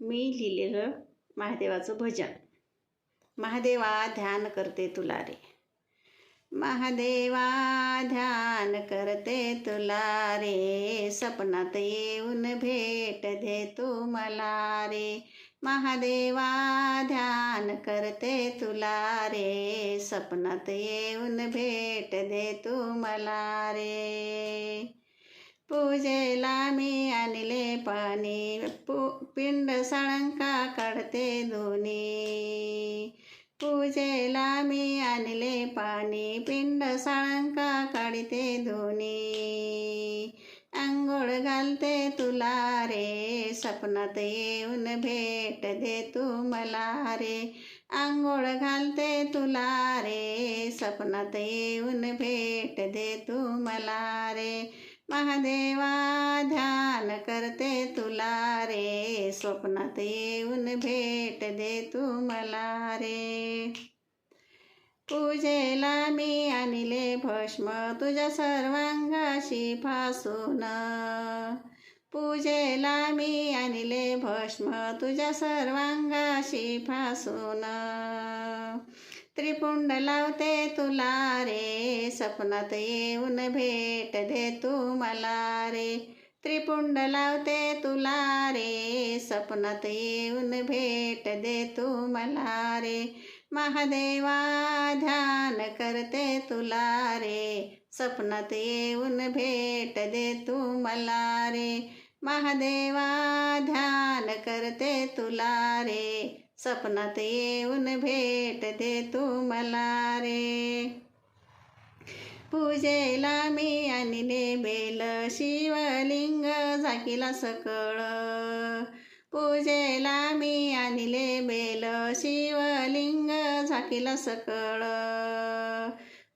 मी लिहिलेलं महादेवाचं भजन. महादेवा ध्यान करते तुला रे. महादेवा ध्यान करते तुला रे. सपनात येऊन भेट दे तू मला रे. महादेवा ध्यान करते तुला रे. सपनात येऊन भेट दे तू मला रे. पूजेला मी आणले पाणी. पिंड साळंका काढते दोन्ही. पूजेला मी आणले पाणी पिंड साळंका काढते दोन्ही. आंघोळ घालते तुला रे सपनात येऊन भेट दे तू मला रे. आंघोळ घालते तुला रे सपनात येऊन भेट दे तू मला रे. महादेवा ध्यान करते तुला रे स्वप्नात येऊन भेट दे तू मला रे. पूजेला मी आणले भस्म तुझ्या सर्वांगाशी फासून पूजेला मी आणले भस्म तुझ्या सर्वांगाशी फासून त्रिपुंड लावते तुला रे स्वप्नात येऊन भेट दे तू मला रे. त्रिपुंड लावते तुला रे स्वप्नात येऊन भेट दे तू मला रे. महादेवा ध्यान करते तुला रे स्वप्नात येऊन भेट दे तू मला रे. महादेवा ध्यान करते तुला रे सपनात येऊन भेट दे तू मला रे. पूजेला मी आणले बेल शिवलिंग झाकीला सकळ. पूजेला मी आणले बेल शिवलिंग झाकीला सकळ.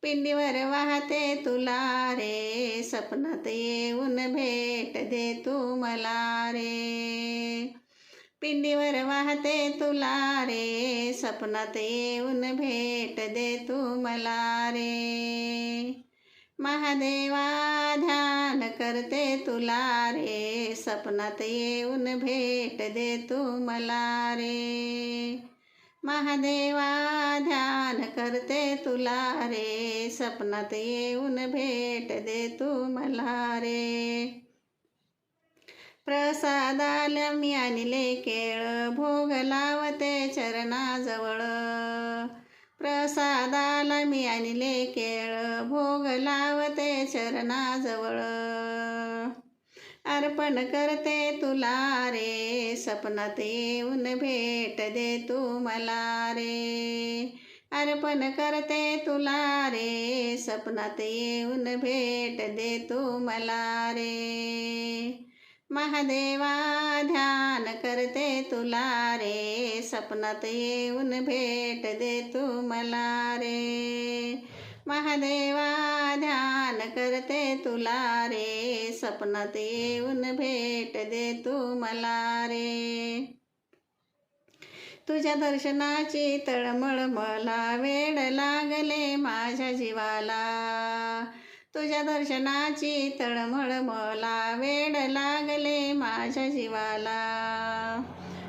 पिंडीवर वाहते तुला रे सपनात येऊन भेट दे तू मला रे. पिंडीवर वाहते तुला रे सपनात येऊन भेट दे तू मला रे. महादेवा ध्यान करते तुला रे सपनात येऊन भेट दे तू मला रे. महादेवा ध्यान करते तुला रे सपनात येऊन भेट दे तू मला रे. प्रसादाला मी आणले केळ. भोग लावते चरणाजवळ. प्रसादाला मी आणले केळ. भोग लावते चरणाजवळ. अर्पण करते तुला रे. सपनात येऊन भेट दे तू मला रे. अर्पण करते तुला रे. सपनात येऊन भेट दे तू मला रे. महादेवा ध्यान करते तुला रे. सपनात येऊन भेट दे तू मला रे. महादेवा ध्यान करते तुला रे. सपनात येऊन भेट दे तू मला रे. तुझ्या दर्शनाची तळमळ मला वेळ लागले माझ्या जीवाला. तुझ्या दर्शनाची तळमळ मला वेळ लागले माझ्या जीवाला.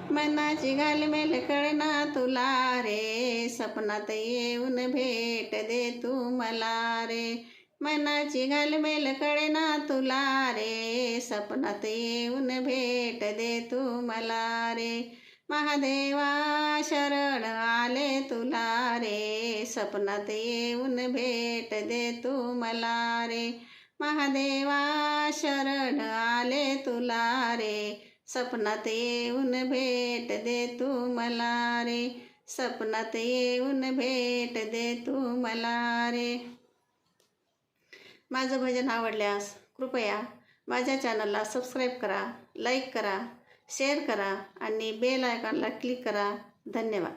मनाची घालमेल कळना तुला रे सपनात येऊन भेट दे तू मला रे. मनाची घालमेल कळना तुला रे सपनात येऊन भेट दे तू मला रे. महादेवा शरण आले तुला रे. स्वप्नात येऊन भेट दे तू मला रे. महादेवा शरण आले तुला रे. स्वप्नात येऊन भेट दे तू मला रे. स्वप्नात येऊन भेट दे तू मला रे. माझं भजन आवडल्यास कृपया माझ्या चॅनलला सबस्क्राईब करा लाईक करा शेअर करा आणि बेल आयकॉनला क्लिक करा. धन्यवाद.